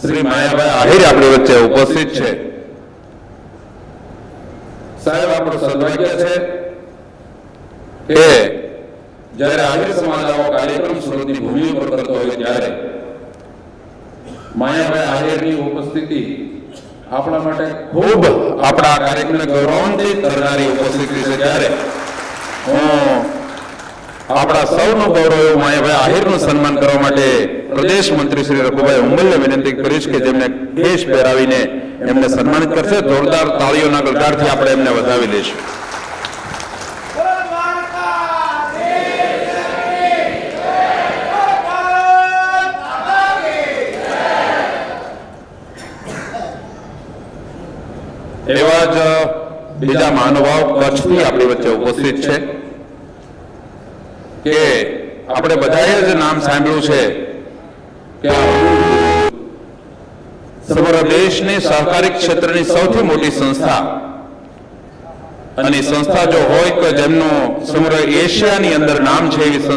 શ્રી માયાભાઈ આહિર આપણી વચ્ચે ઉપસ્થિત છે. સાહેબ આપણું સદભાગ્ય છે કે જ્યારે આહિર સમાજ આવો કાર્યક્રમ સુરતની ભૂમિ ઉપર કરતો હોય ત્યારે માયાભાઈ આહિરની ઉપસ્થિતિ આપણા માટે ખૂબ આપણા કાર્યક્રમને ગૌરવાન્વિત કરનારી ઉપસ્થિતિ છે. ત્યારે હું આપણા સૌનું ગૌરવ એવું માયાભાઈ આહિરનું સન્માન કરવા માટે પ્રદેશ મંત્રી શ્રી રઘુભાઈ હુંબલને વિનંતી કરીશ કે જેમને કેશ પહેરાવીને એમને સન્માનિત કરશે. જોરદાર તાળીઓના ગલગારથી આપણે એમને વધાવી લઈશું. એવા જ બીજા મહાનુભાવ કચ્છથી આપણી વચ્ચે ઉપસ્થિત છે. કે આપણે બધાએ જ નામ સાંભળ્યું છે. કે સમગ્ર દેશની સહકારી ક્ષેત્રની સૌથી મોટી સંસ્થા. અને સંસ્થા જો હોય કે જેમનું સમગ્ર એશિયાની અંદર નામ છે એવી સંસ્થા